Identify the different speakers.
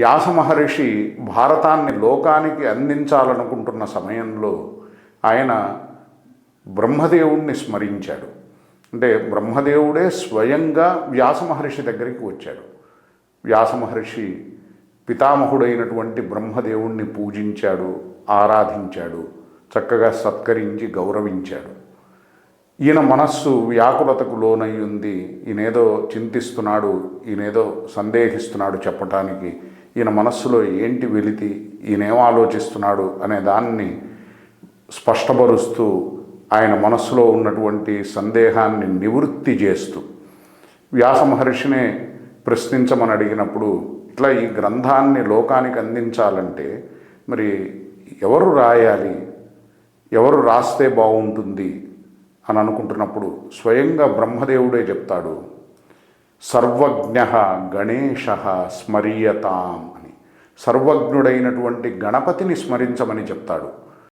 Speaker 1: వ్యాస మహర్షి భారతాన్ని లోకానికి అందించాలనుకుంటున్న సమయంలో ఆయన బ్రహ్మదేవుణ్ణి స్మరించాడు. అంటే బ్రహ్మదేవుడే స్వయంగా వ్యాస మహర్షి దగ్గరికి వచ్చాడు. వ్యాస మహర్షి పితామహుడైనటువంటి బ్రహ్మదేవుణ్ణి పూజించాడు ఆరాధించాడు చక్కగా సత్కరించి గౌరవించాడు. ఈయన మనస్సు వ్యాకులతకు లోనయ్యుంది ఈయనేదో చింతిస్తున్నాడు ఈయనేదో సందేహిస్తున్నాడు చెప్పటానికి. ఈయన మనస్సులో ఏంటి వెలితి? ఈయనేం ఆలోచిస్తున్నాడు అనే దాన్ని స్పష్టపరుస్తూ ఆయన మనస్సులో ఉన్నటువంటి సందేహాన్ని నివృత్తి చేస్తూ వ్యాస మహర్షినే ప్రశ్నించమని అడిగినప్పుడు ఇట్లా ఈ గ్రంథాన్ని లోకానికి అందించాలంటే మరి ఎవరు రాయాలి? ఎవరు రాస్తే బాగుంటుంది? అని అనుకుంటున్నప్పుడు స్వయంగా బ్రహ్మదేవుడే చెప్తాడు సర్వజ్ఞ గణేష స్మరీయతాం అని. సర్వజ్ఞుడైనటువంటి గణపతిని స్మరించమని చెప్తాడు.